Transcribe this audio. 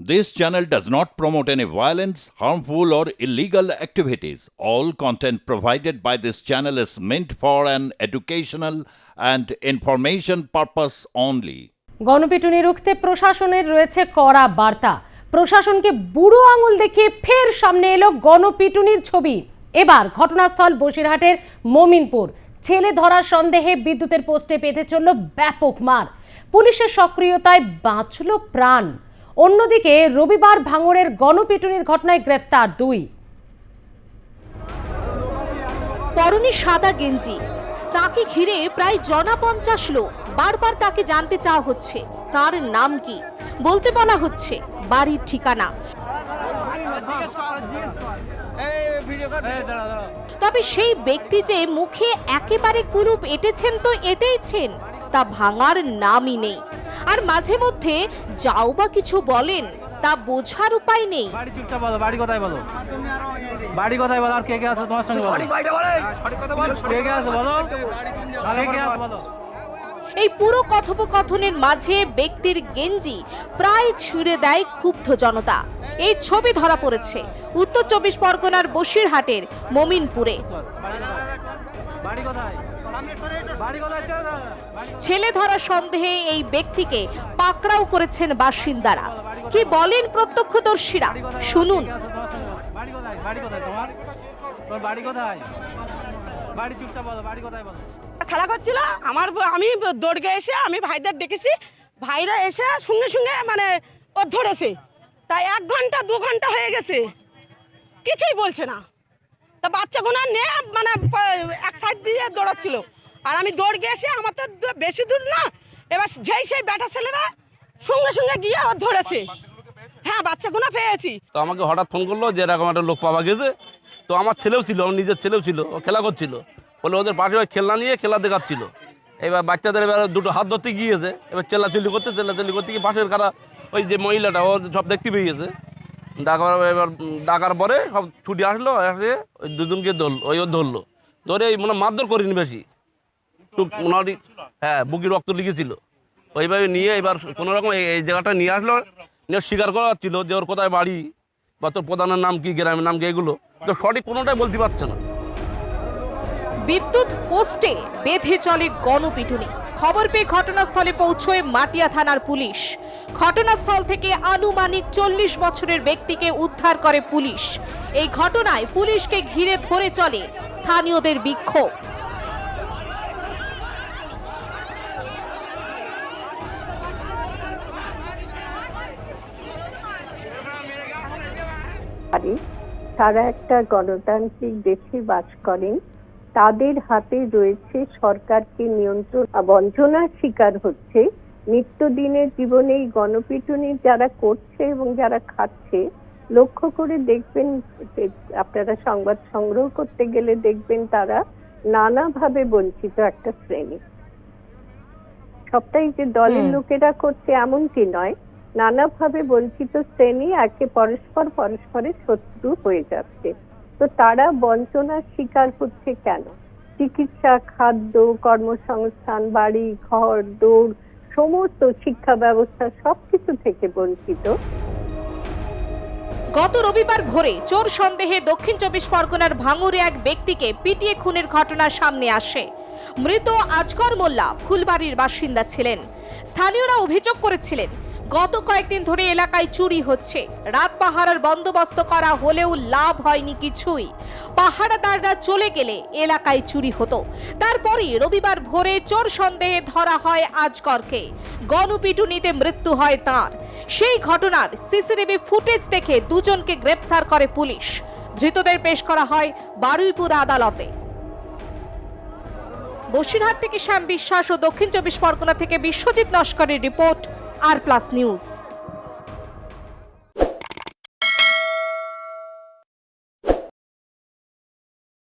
This channel does not promote any violence, harmful, or illegal activities. All content provided by this channel is meant for an educational and information purpose only. গণপিটুনি রুখতে প্রশাসনের রয়েছে কড়া বার্তা প্রশাসনকে বুড়ো আঙুল দেখিয়ে ফের সামনে এলো গণপিটুনির ছবি এবার ঘটনাস্থল বসিরহাটের মমিনপুর ছেলে ধরার সন্দেহে বিদ্যুতের পোস্টে পেতে চলল ব্যাপক মার পুলিশের সক্রিয়তায় বাঁচল প্রাণ অন্যদিকে রবিবার ভাঙড়ের গণপিটুনির ঘটনায় গ্রেফতার দুই। পরনে সাদা গেঞ্জি। তাকে ঘিরে প্রায় জনা পঞ্চাশ লোক বারবার তাকে জানতে চাওয়া হচ্ছে। তার নাম কি? বলতে বলা হচ্ছে, বাড়ির ঠিকানা। তবে সেই ব্যক্তি যে মুখে একেবারে কুরুপ এঁটেছেন তো এঁটেইছেন, তা ভাঙার নামই নেই। আর মাঝে মধ্যে যাও বা কিছু বলেন তা বোঝার উপায় নেই। বাড়ি চুপচাপ বলো বাড়ি কোথায় বলো। বাড়ি কোথায় বলো আর কে কে আছে তোমার সঙ্গে বলো। কে কে আছে বলো। কে কে আছে বলো। এই পুরো কথোপকথনের মাঝে ব্যক্তির গেঞ্জি প্রায় ছিঁড়ে দেয় ক্ষুব্ধ জনতা। এই ছবি ধরা পড়েছে উত্তর চব্বিশ পরগনার বসিরহাটের মমিনপুরে। বাড়ি কোথায়? বাড়ি কোথায়? ছেলে ধরা সন্দেহে এই ব্যক্তিকে পাকড়াও করেছেন বাসিন্দারা। কি বলেন প্রত্যক্ষদর্শীরা? শুনুন। কে আছে তোমার সঙ্গে বলো? বাড়ি কোথায়? বাড়ি কোথায় তোমার? তোমার বাড়ি কোথায়? বাড়ি চুপচাপ বলো বাড়ি কোথায় বলো? খেলা করছিল আমার আমি দৌড়কে এসে আমি ভাইদের ডেকেছি। ভাইরা এসে সঙ্গে সঙ্গে মানে ও ধরেছে। তাই এক ঘণ্টা দু ঘণ্টা হয়ে গেছে। কিছুই বলছে না। তা বাচ্চাগুলো নে মানে এক সাইড দিয়ে দৌড়াচ্ছিল। আর আমি দৌড় গিয়েছি, আমার তো বেশি দূর না। এবার যেই সেই ব্যাটা ছেলেরা সঙ্গে সঙ্গে গিয়ে ও ধরেছে। হ্যাঁ বাচ্চাগুলো পেয়েছি। তো আমাকে হঠাৎ ফোন করল যে এরকম একটা লোক পাওয়া গেছে। তো আমার ছেলেও ছিল, আমার নিজের ছেলেও ছিল, ও খেলা করছিল। বলে ওদের পাশে খেলনা নিয়ে খেলা দেখাচ্ছিল। এবার বাচ্চাদের এবার দুটো হাত ধরতে গিয়েছে, এবার চেল্লাচিল্লি করতে চেল্লাচিল্লি করতে গিয়ে পাশের কারা ওই যে মহিলাটা, ও সব দেখতে পেয়ে গেছে। ডাকার এবার, ডাকার পরে সব ছুটি আসলো, এসে ওই দুজনকে ধরল, ওই ও ধরলো। ধরে মানে মারধর করিনি বেশি। একটু মোটামুটি হ্যাঁ বুকি রক্ত লিখেছিল। ওইভাবে নিয়ে এবার কোনো রকম এই এই জায়গাটা নিয়ে আসলো। নিয়ে স্বীকার করা হচ্ছিল যে ওর কোথায় বাড়ি বা তোর প্রধানের নাম কি, গ্রামের নাম কি, এগুলো। তো সঠিক কোনোটাই বলতে পারছে না। বিদ্যুৎ পোস্টে বেঁধে চলে গণপিটুনি। খবর পেয়ে ঘটনাস্থলে পৌঁছয় মাটিয়া থানার পুলিশ। ঘটনাস্থল থেকে আনুমানিক চল্লিশ বছরের ব্যক্তিকে উদ্ধার করে পুলিশ। এই ঘটনায় পুলিশকে ঘিরে ধরে চলে স্থানীয়দের বিক্ষোভ। পারে। তারা একটা গণতান্ত্রিক দেশে বাস করেন। তাদের হাতে রয়েছে সরকারকে নিয়ন্ত্রণ বঞ্চনার শিকার হচ্ছে। নিত্যদিনের জীবনে এই গণপিটুনি যারা করছে এবং যারা খাচ্ছে লক্ষ্য করে দেখবেন আপনারা সংবাদ সংগ্রহ করতে গেলে দেখবেন তারা নানাভাবে বঞ্চিত একটা শ্রেণি। সবটাই যে দলের লোকেরা করছে এমনটি নয়। নানাভাবে বঞ্চিত শ্রেণি একে পরস্পর পরস্পরের শত্রু হয়ে যাচ্ছে। তো তারা বঞ্চনার শিকার হচ্ছে কেন? চিকিৎসা, খাদ্য, কর্মসংস্থান, বাড়ি, ঘর, দৌড়, সমস্ত শিক্ষা ব্যবস্থা সবকিছু থেকে বঞ্চিত। গত রবিবার ভোরে চোর সন্দেহে দক্ষিণ চব্বিশ পরগনার ভাঙুরে এক ব্যক্তিকে পিটিয়ে খুনের ঘটনা সামনে আসে। মৃত আজগর মোল্লা ফুলবাড়ির বাসিন্দা ছিলেন। স্থানীয়রা অভিযোগ করেছিলেন গত কয়েকদিন ধরে এলাকায় চুরি হচ্ছে। রাত পাহারার বন্দোবস্ত করা হলেও লাভ হয়নি কিছুই। পাহারাদাররা চলে গেলে এলাকায় চুরি হতো। তারপরই রবিবার ভোরে চোর সন্দেহে ধরা হয় আজকরকে গণপিটুনিতে মৃত্যু হয় তার। সেই ঘটনার সিসিটিভি ফুটেজ দেখে দুজনকে গ্রেপ্তার করে পুলিশ। ধৃতদের পেশ করা হয় বারুইপুর আদালতে। বসিরহাট থেকে শ্যাম বিশ্বাস ও দক্ষিণ চব্বিশ পরগনা থেকে বিশ্বজিৎ নস্করের রিপোর্ট R Plus News.